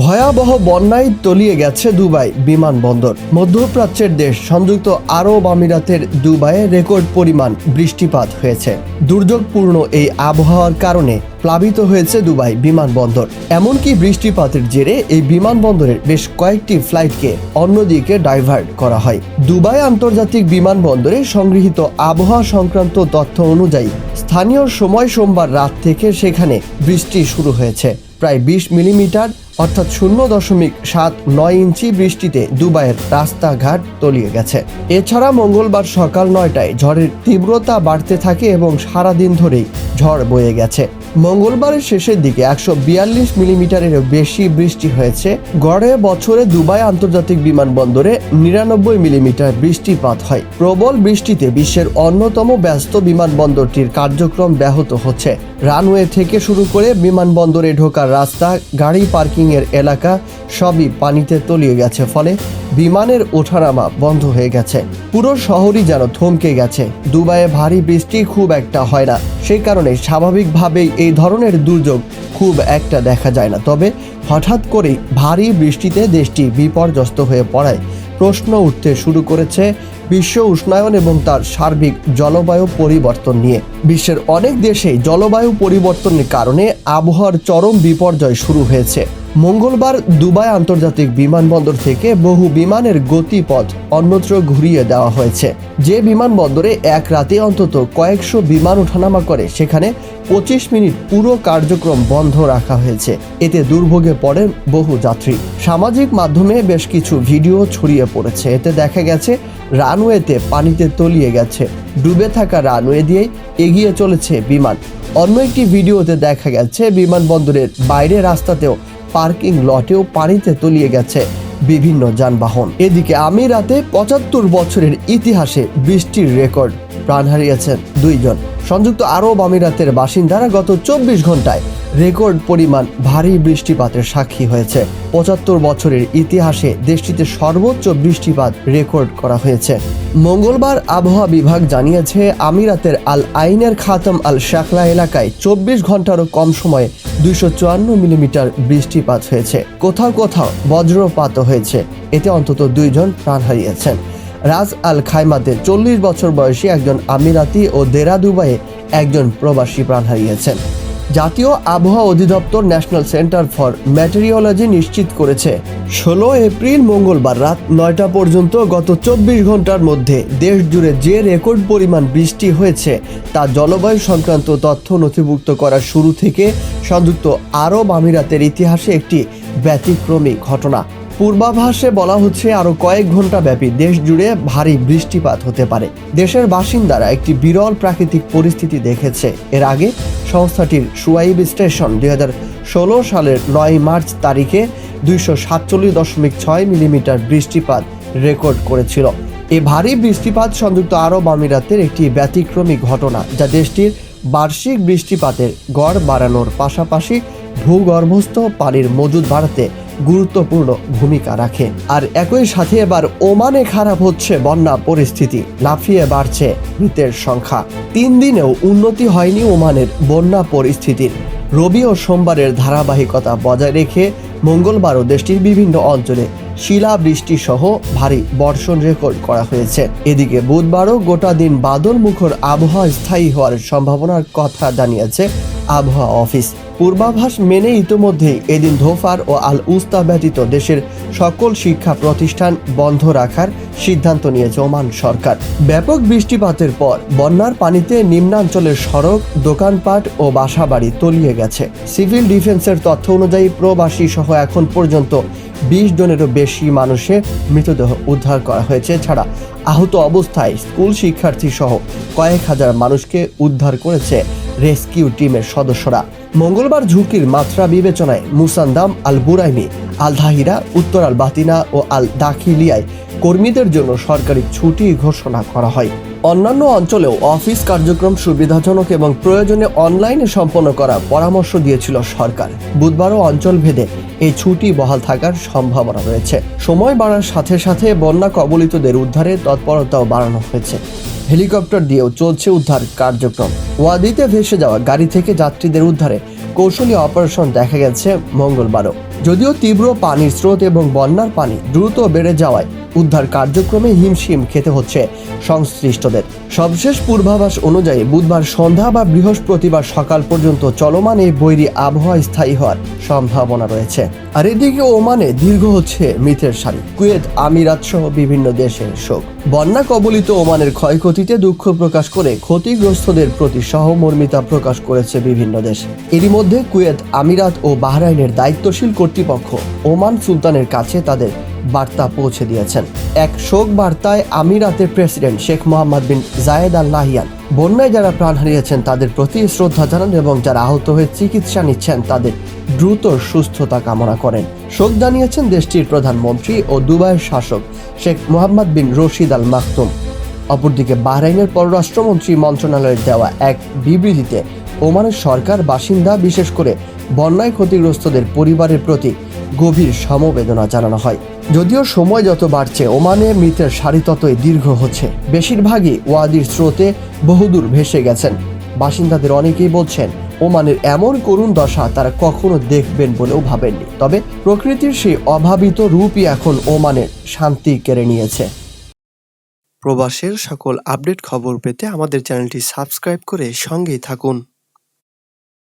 ভয়াবহ বন্যায় তলিয়ে গেছে দুবাই বিমানবন্দর। মধ্যপ্রাচ্যের দেশ সংযুক্ত আরব আমিরাতের দুবাইয়ে রেকর্ড পরিমাণ বৃষ্টিপাত হয়েছে। দুর্যোগপূর্ণ এই আবহাওয়ার কারণে প্লাবিত হয়েছে দুবাই বিমানবন্দর। এমনকি বৃষ্টিপাতের জেরে এই বিমানবন্দরের বেশ কয়েকটি ফ্লাইটকে অন্যদিকে ডাইভার্ট করা হয়। দুবাই আন্তর্জাতিক বিমানবন্দরে সংগৃহীত আবহাওয়া সংক্রান্ত তথ্য অনুযায়ী, স্থানীয় সময় সোমবার রাত থেকে সেখানে বৃষ্টি শুরু হয়েছে। প্রায় বিশ মিলিমিটার অর্থাৎ শূন্য দশমিক সাত নয় ইঞ্চি বৃষ্টিতে দুবাইয়ের রাস্তাঘাট তলিয়ে গেছে। এছাড়া মঙ্গলবার সকাল নয়টায় ঝড়ের তীব্রতা বাড়তে থাকে এবং সারাদিন ধরেই ঝড় বয়ে গেছে। মঙ্গলবারের শেষের দিকে একশো বিয়াল্লিশ মিলিমিটারেরও বেশি বৃষ্টি হয়েছে। গড়ে বছরে দুবাই আন্তর্জাতিক বিমানবন্দরে নিরানব্বই মিলিমিটার বৃষ্টিপাত হয়। প্রবল বৃষ্টিতে বিশ্বের অন্যতম ব্যস্ত বিমানবন্দরটির কার্যক্রম ব্যাহত হচ্ছে। রানওয়ে থেকে শুরু করে বিমানবন্দরে ঢোকার রাস্তা, গাড়ি, পার্কিং এর এলাকা সবই পানিতে তলিয়ে গেছে, ফলে বিমানের ওঠানামা বন্ধ হয়ে গেছে। পুরো শহরই যেন থমকে গেছে। দুবাইয়ে ভারী বৃষ্টি খুব একটা হয় না। সেই কারণে স্বাভাবিকভাবেই এই ধরনের দুর্যোগ খুব একটা দেখা যায় না। তবে হঠাৎ করেই ভারী বৃষ্টিতে দেশটি বিপর্যস্ত হয়ে পড়ায় প্রশ্ন উঠতে শুরু করেছে বিশ্ব উষ্ণায়ন এবং তার সার্বিক জলবায়ু পরিবর্তন নিয়ে। বিশ্বের অনেক দেশেই জলবায়ু পরিবর্তনের কারণে আবহাওয়ার চরম বিপর্যয় শুরু হয়েছে। মঙ্গলবার দুবাই আন্তর্জাতিক বিমানবন্দর থেকে বহু বিমানের গতিপথ অন্যত্র ঘুরিয়ে দেওয়া হয়েছে। যে বিমানবন্দরে এক রাতে অন্তত কয়েকশো বিমান ওঠানামা করে, সেখানে পঁচিশ মিনিট পুরো কার্যক্রম বন্ধ রাখা হয়েছে। এতে দুর্ভোগে পড়েন বহু যাত্রী। সামাজিক মাধ্যমে বেশ কিছু ভিডিও ছড়িয়ে পড়েছে। এতে দেখা গেছে, রানওয়েতে পানিতে তলিয়ে গেছে। ডুবে থাকা রানওয়ে দিয়েই এগিয়ে চলেছে বিমান। অন্য একটি ভিডিওতে দেখা গেছে, বিমানবন্দরের বাইরে রাস্তাতেও পার্কিং লটেও পানিতে তলিয়ে গেছে বিভিন্ন যানবাহন। এদিকে আমিরাতে পঁচাত্তর বছরের ইতিহাসে বৃষ্টির রেকর্ড। প্রাণ হারিয়েছেন দুইজন। সংযুক্ত আরব আমিরাতের বাসিন্দারা গত চব্বিশ ঘন্টায় রেকর্ড পরিমাণ ভারী বৃষ্টিপাতের সাক্ষী হয়েছে। পঁচাত্তর বছরের ইতিহাসে দেশটিতে সর্বোচ্চ বৃষ্টিপাত রেকর্ড করা হয়েছে। মঙ্গলবার আবহাওয়া বিভাগ জানিয়েছে, আমিরাতের আল আইনের খাতম আল শাকলা এলাকায় চব্বিশ ঘন্টারও কম সময়ে দুইশো চুয়ান্ন মিলিমিটার বৃষ্টিপাত হয়েছে। কোথাও কোথাও বজ্রপাতও হয়েছে। এতে অন্তত দুইজন প্রাণ হারিয়েছেন। রাজ আল খাইমাতে চল্লিশ বছর বয়সী একজন আমিরাতি ও দেরা দুবাইয়ে একজন প্রবাসী প্রাণ হারিয়েছেন। জাতীয় আবহাওয়া অধিদপ্তর ন্যাশনাল সেন্টার ফর ম্যাটেরিওলজি নিশ্চিত করেছে, ষোলো এপ্রিল মঙ্গলবার রাত নয়টা পর্যন্ত গত চব্বিশ ঘণ্টার মধ্যে দেশ জুড়ে যে রেকর্ড পরিমাণ বৃষ্টি হয়েছে, তা জলবায়ু সংক্রান্ত তথ্য নথিভুক্ত করার শুরু থেকে সংযুক্ত আরব আমিরাতের ইতিহাসে একটি ব্যতিক্রমী ঘটনা। পূর্বাভাসে বলা হচ্ছে আরও কয়েক ঘণ্টা ব্যাপী দেশ জুড়ে ভারী বৃষ্টিপাত হতে পারে। দেশের বাসিন্দারা একটি বিরল প্রাকৃতিক পরিস্থিতি দেখেছে। এর আগে সংস্থাটির সুয়াইব স্টেশন দুই ষোলো সালের নয় মার্চ তারিখে দুইশো সাতচল্লিশ দশমিক ছয় মিলিমিটার বৃষ্টিপাত রেকর্ড করেছিল। এই ভারী বৃষ্টিপাত সংযুক্ত আরব আমিরাতের একটি ব্যতিক্রমী ঘটনা, যা দেশটির বার্ষিক বৃষ্টিপাতের গড় বাড়ানোর পাশাপাশি ভূগর্ভস্থ পানির মজুদ বাড়াতে গুরুত্বপূর্ণ ভূমিকা রাখে। আর একই সাথে এবার ওমানে খারাপ হচ্ছে বন্যা পরিস্থিতি, লাফিয়ে বাড়ছে মৃতের সংখ্যা। তিন দিনেও উন্নতি হয়নি ওমানের বন্যা পরিস্থিতির। রবি ও সোমবারের ধারাবাহিকতা বজায় রেখে মঙ্গলবারও দেশটির বিভিন্ন অঞ্চলে শিলা বৃষ্টি সহ ভারী বর্ষণ রেকর্ড করা হয়েছে। এদিকে বুধবারও গোটা দিন বাদল মুখর আবহাওয়া স্থায়ী হওয়ার সম্ভাবনার কথা জানিয়েছে আবহাওয়া অফিস। পূর্বাভাস মেনে ইতোমধ্যেই এদিন ধোফার ও আল উস্তা ব্যতীত দেশের সকল শিক্ষা প্রতিষ্ঠান বন্ধ রাখার সিদ্ধান্ত নিয়েছে ওমান সরকার। ব্যাপক বৃষ্টিপাতের পর বন্যার পানিতে নিম্নাঞ্চলের সড়ক, দোকানপাট ও বাসাবাড়ি তলিয়ে গেছে। সিভিল ডিফেন্সের তথ্য অনুযায়ী প্রবাসী সহ এখন পর্যন্ত বিশ জনেরও বেশি মানুষের মৃতদেহ উদ্ধার করা হয়েছে। ছাড়া আহত অবস্থায় স্কুল শিক্ষার্থী সহ কয়েক হাজার মানুষকে উদ্ধার করেছে রেস্কিউ টিমের সদস্যরা। মঙ্গলবার ঝুঁকির মাত্রা বিবেচনায় মুসান্দাম আল বুরাইমি আল ধাহিরা উত্তর আল বাতিনা ও আল দাখিলিয়ায় কর্মীদের জন্য সরকারি ছুটি ঘোষণা করা হয়। অন্যান্য অঞ্চলেও অফিস কার্যক্রম সুবিধাজনক এবং প্রয়োজনে অনলাইনে সম্পন্ন করার পরামর্শ দিয়েছিল সরকার। বুধবারও অঞ্চল ভেদে এই ছুটি বহাল থাকার সম্ভাবনা রয়েছে। সময় বাড়ার সাথে সাথে বন্যা কবলিতদের উদ্ধারে তৎপরতাও বাড়ানো হয়েছে। হেলিকপ্টার দিয়েও চলছে উদ্ধার কার্যক্রম। ওয়াদিতে ভেসে যাওয়া গাড়ি থেকে যাত্রীদের উদ্ধারে কৌশলী অপারেশন দেখা গেছে মঙ্গলবারও। যদিও তীব্র পানির স্রোত এবং বন্যার পানি দ্রুত বেড়ে যাওয়ায় উদ্ধার কার্যক্রমে হিমশিম খেতে হচ্ছে সংশ্লিষ্টদের। সবশেষ পূর্বাভাস অনুযায়ী বুধবার সন্ধ্যা বা বৃহস্পতিবার সকাল পর্যন্ত চলমান এই বৈরী আবহাওয়া স্থায়ী হওয়ার সম্ভাবনা রয়েছে। আর এদিকে ওমানে দীর্ঘ হচ্ছে মৃতের সারি। কুয়েত, আমিরাত সহ বিভিন্ন দেশের শোক। বন্যা কবলিত ওমানের ক্ষয়ক্ষতিতে দুঃখ প্রকাশ করে ক্ষতিগ্রস্তদের প্রতি সহমর্মিতা প্রকাশ করেছে বিভিন্ন দেশ। এরই মধ্যে কুয়েত, আমিরাত ও বাহরাইনের দায়িত্বশীল কর্তৃপক্ষ ওমান সুলতানের কাছে তাদের বার্তা পৌঁছে দিয়েছেন। এক শোক বার্তায় আমিরাতের president Sheikh Mohammed bin Zayed Al Nahyan বন্যায় যারা প্রাণ হারিয়েছেন তাদের প্রতি শ্রদ্ধা জানান এবং যারা আহত হয়ে চিকিৎসা নিচ্ছেন তাদের দ্রুত সুস্থতা কামনা করেন। শোক জানিয়েছেন দেশটির প্রধানমন্ত্রী ও দুবাইয়ের শাসক শেখ মোহাম্মদ বিন রশিদ আল মাকতুম অপরদিকে বাহরাইনের পররাষ্ট্রমন্ত্রী মন্ত্রণালয়ের দেওয়া এক বিবৃতিতে ওমানের সরকার বাসিন্দা, বিশেষ করে বন্যায় ক্ষতিগ্রস্তদের পরিবারের প্রতি গভীর সমবেদনা জানানো হয়। যদিও সময় যত বাড়ছে, ওমানে মৃতের সারি ততই দীর্ঘ হচ্ছে। বেশিরভাগই ওয়াদির স্রোতে বহুদূর ভেসে গেছেন। বাসিন্দাদের অনেকেই বলছেন, ওমানের এমন করুণ দশা তারা কখনো দেখবেন বলেও ভাবেননি। তবে প্রকৃতির সেই অভাবিত রূপই এখন ওমানের শান্তি কেড়ে নিয়েছে। প্রবাসের সকল আপডেট খবর পেতে আমাদের চ্যানেলটি সাবস্ক্রাইব করে সঙ্গেই থাকুন।